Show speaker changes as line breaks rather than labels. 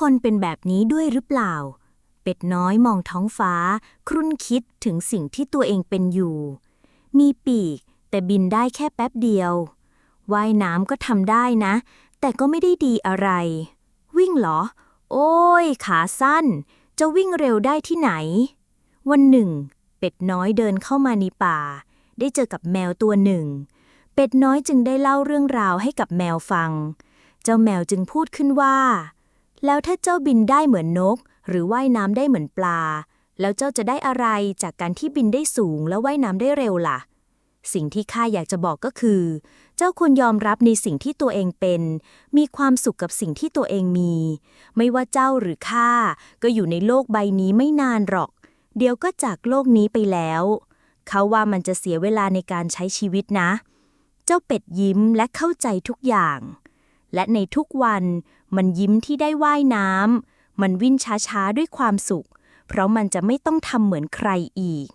คนเป็นแบบนี้ด้วยหรือเปล่า เป็ดน้อยมองท้องฟ้า ครุ่นคิดถึงสิ่งที่ตัวเองเป็นอยู่ มีปีก แต่บินได้แค่แป๊บเดียว ว่ายน้ำก็ทำได้นะ แต่ก็ไม่ได้ดีอะไร วิ่งเหรอ โอ้ย ขาสั้น จะวิ่งเร็วได้ที่ไหน วันหนึ่ง เป็ดน้อยเดินเข้ามาในป่า ได้เจอกับแมวตัวหนึ่ง เป็ดน้อยจึงได้เล่าเรื่องราวให้กับแมวฟัง เจ้าแมวจึงพูดขึ้นว่า แล้วถ้าเจ้าบินได้เหมือนนก หรือว่ายน้ำได้เหมือนปลา แล้วเจ้าจะได้อะไรจากการที่บินได้สูงและว่ายน้ำได้เร็วล่ะ สิ่งที่ข้าอยากจะบอกก็คือ เจ้าควรยอมรับในสิ่งที่ตัวเองเป็น มีความสุขกับสิ่งที่ตัวเองมี ไม่ว่าเจ้าหรือข้าก็อยู่ในโลกใบนี้ไม่นานหรอก เดี๋ยวก็จากโลกนี้ไปแล้ว เขาว่ามันจะเสียเวลาในการใช้ชีวิตนะ เจ้าเป็ดยิ้มและเข้าใจทุกอย่าง และในทุกวันมันยิ้มที่ได้ว่ายน้ำมันวิ่งช้าๆด้วยความสุข เพราะมันจะไม่ต้องทำเหมือนใครอีก